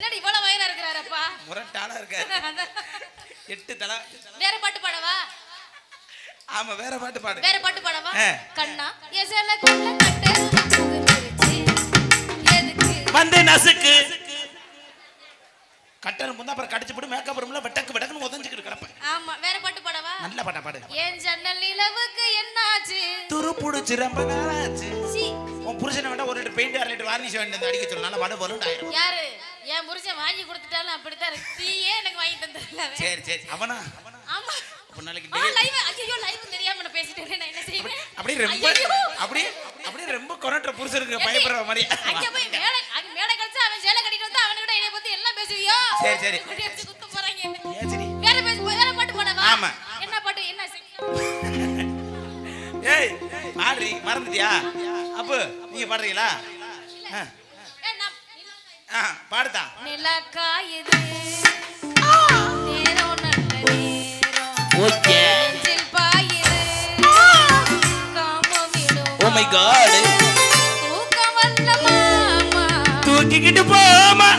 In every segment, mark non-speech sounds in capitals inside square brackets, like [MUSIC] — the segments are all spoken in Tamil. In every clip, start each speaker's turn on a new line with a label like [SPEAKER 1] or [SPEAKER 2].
[SPEAKER 1] என்னடி இவ்வளவு வயரா இருக்கிறாரப்பா?
[SPEAKER 2] முரட்டாளா இருக்காரு.
[SPEAKER 1] அதான். [LAUGHS]
[SPEAKER 2] எட்டு தலை.
[SPEAKER 1] வேற பாட்டு பாடவா?
[SPEAKER 2] ஆமா வேற பாட்டு பாடு.
[SPEAKER 1] வேற பாட்டு பாடவா?
[SPEAKER 2] ஆ.
[SPEAKER 1] கண்ணா எசல கொள்ள கட்டு புகுந்துருச்சு எதுக்கு?
[SPEAKER 2] வந்து நசுக்கு. கட்டணம் முந்தா அப்புறம் கடிச்சு போட்டு மேக்கப் ரூம்ல வெட்டக்கு வெட்டக்குன்னு உதஞ்சுக்கிட்டு கிடப்பேன்.
[SPEAKER 1] ஆமா வேற பாட்டு பாடவா?
[SPEAKER 2] நல்ல பாட்டா பாடு.
[SPEAKER 1] என் ஜன்னல் நிலவுக்கு என்னாச்சு?
[SPEAKER 2] துரு புடிச்சு ரொம்ப நாளாச்சு.
[SPEAKER 1] சீ,
[SPEAKER 2] உன் புருஷனை வேண்டாம் ஒரு லிட்டர் பெயிண்ட் அரை லிட்டர் வார்னிஷ் வேண்டியது அடிக்க சொல்லு நல்லா வரும் ஆயிரும்.
[SPEAKER 1] யாரு? என் புருஷன் வாங்கி கொடுத்துட்டாலும் அப்படித்தான் இருக்கு. டீயே எனக்கு வாங்கி அவன்.
[SPEAKER 2] சரி சரி. அவனா?
[SPEAKER 1] ஆமா.
[SPEAKER 2] நாளைக்கு daily-
[SPEAKER 1] லைவ் ஐயோ லைவ் தெரியாம நான் பேசிட்டேன் நான் என்ன செய்வேன்?
[SPEAKER 2] அப்படியே ரொம்ப. அப்படியே அப்படியே ரொம்ப கொரட்டுற புருஷனுக்கு பயப்படுற மாதிரி.
[SPEAKER 1] அங்க போய் மேல அங்க மேல கழிச்சு அவன் சேலை கட்டிட்டு வந்து அவனுக்கிட்ட என்னை பத்தி எல்லாம் பேசுவியோ?
[SPEAKER 2] சரி, சரி.
[SPEAKER 1] குத்த போறாங்க. வேற பேச வேற பாட்டு பாடவா?
[SPEAKER 2] ஆமா.
[SPEAKER 1] என்ன பாட்டு என்ன [LAUGHS]
[SPEAKER 2] ஏய் பாடுறீ மறந்துட்டியா? அப்போ நீங்க பாடுறீங்களா? ஆ பாடுதான்
[SPEAKER 1] நிலா காயுது நேரம் நல்ல நேரம்
[SPEAKER 2] ஓகே. ஓ மை காட்
[SPEAKER 1] தூக்கம் மாமா.
[SPEAKER 2] தூக்கிக்கிட்டு போமா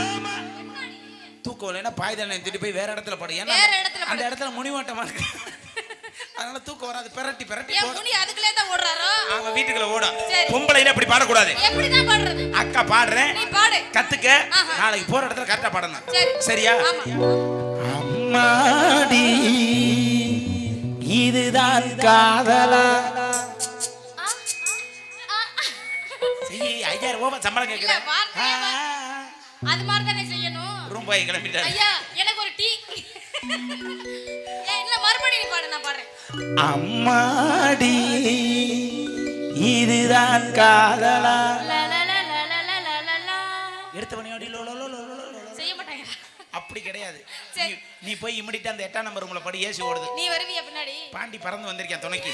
[SPEAKER 2] தூக்கம் இல்லைன்னா பாய்தல் நிறுத்திட்டு போய் வேற இடத்துல பாடு. ஏன்னா
[SPEAKER 1] வேற இடத்துல
[SPEAKER 2] அந்த இடத்துல முனிவாட்டமா இருக்கு அதனால தூக்கம் வராது. பிரட்டி பிரட்டி
[SPEAKER 1] என் அதுக்குள்ளே தான் ஓடுறாரோ?
[SPEAKER 2] அவங்க வீட்டுக்குள்ள ஓடும்.
[SPEAKER 1] சரி.
[SPEAKER 2] பொம்பளையில அப்படி பாடக்கூடாது.
[SPEAKER 1] எப்படிதான் பாடுறது?
[SPEAKER 2] அக்கா பாடுறேன்.
[SPEAKER 1] நீ பாடு.
[SPEAKER 2] கத்துக்க. நாளைக்கு போற இடத்துல கரெக்டா பாடணும்.
[SPEAKER 1] சரி.
[SPEAKER 2] சரியா?
[SPEAKER 1] ஆமா.
[SPEAKER 2] அம்மாடி இதுதான் காதலா. சரி ஐயாயிரம் ரூபாய் சம்பளம்
[SPEAKER 1] இல்ல,
[SPEAKER 2] கேட்கிறேன்
[SPEAKER 1] வார்த்தையே அது மாதிரி தானே செய்யணும்.
[SPEAKER 2] ரூம் போய் கிளம்பிட்டாரு
[SPEAKER 1] ஐயா எனக்கு ஒரு டீ.
[SPEAKER 2] அம்மாடி இதுதான் காதலா. எடுத்தவனையோடி
[SPEAKER 1] செய்ய மாட்டாங்க
[SPEAKER 2] அப்படி கிடையாது. நீ போய் இமிடிட்டு அந்த எட்டாம் நம்பர் உங்களை படி ஏசி ஓடுது.
[SPEAKER 1] நீ வருவியா பின்னாடி?
[SPEAKER 2] பாண்டி பறந்து வந்திருக்கேன் துணைக்கு.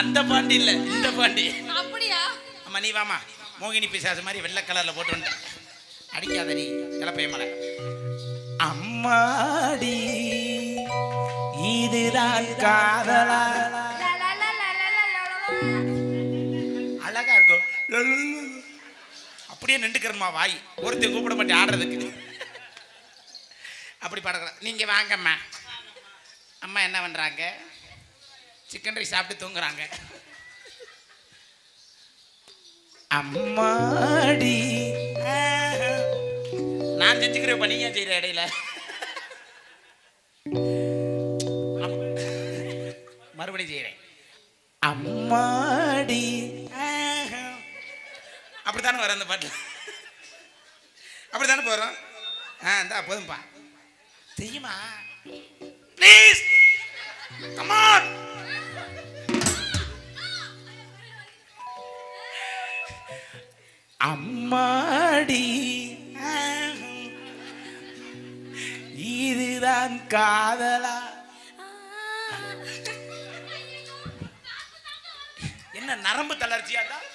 [SPEAKER 2] அந்த பாண்டி இல்ல இந்த பாண்டி.
[SPEAKER 1] அப்படியா?
[SPEAKER 2] ஆமா நீ வாமா மோகினி பிசாசு மாதிரி வெள்ளை கலர்ல போட்டு வந்துட்டேன் அடிக்காத நீ கிளப்பைய மலை. அம்மாடி இதுதான் காதலா. அழகா இருக்கும். அப்படியே நின்றுக்கிறமா வாய். ஒருத்தர் கூப்பிட மாட்டேன் ஆடுறதுக்கு. அப்படி படக்கூடாது. நீங்க வாங்கம்மா. அம்மா என்ன பண்றாங்க? சிக்கன் ரைஸ் சாப்பிட்டு தூங்குறாங்க. அம்மாடி நான் செஞ்சுக்கிறேன் நீங்க செய்யற இடையில? மறுபடியும் செய்யறேன் அம்மாடி. அப்படித்தானே வர அந்த பாட்டு அப்படித்தானே போறோம்? ஆ இந்தா போதும்பா. தெரியுமா? ப்ளீஸ் கமான் அம்மாடி. இதுதான் காதலா. என்ன நரம்பு தளர்ச்சியா தான்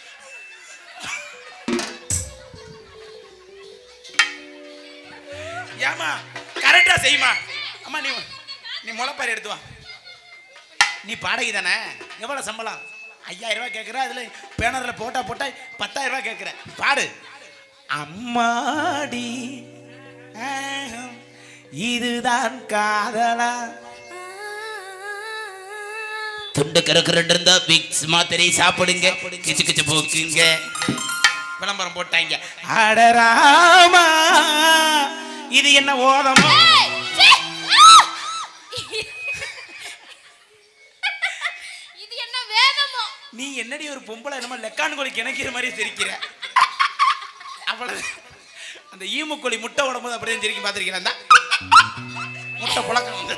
[SPEAKER 2] ஏமா கரெக்டா செய்யுமா? அம்மா நீ நீ முளைப்பாரி எடுத்து வா. நீ பாடகி தானே? எவ்வளோ சம்பளம்? ஐயாயிரம் ரூபாய் கேட்குற அதில் பேனரில் போட்டா போட்டா பத்தாயிரம் ரூபாய் கேட்குற பாடு. அம்மாடி ஆஹ் இதுதான் காதலா. துண்டு கருக்கு ரெண்டு இருந்தா விக்ஸ் மாத்திரை சாப்பிடுங்க. கிச்சு கிச்சு போக்குங்க. விளம்பரம் போட்டாங்க. அடராமா இது என்ன ஓதமா!
[SPEAKER 1] இது என்ன வேதமோ?
[SPEAKER 2] நீ என்னடி ஒரு பொம்பளை என்னமோ லெக்கான் கோழி கிணக்கிற மாதிரி சிரிக்கிற? அவ்வளவு அந்த ஈமுக்கோழி முட்டை உடம்பு அப்படியே சிரிக்கி பார்த்துருக்கிறேன் அந்த முட்டை பழக்கம் வந்து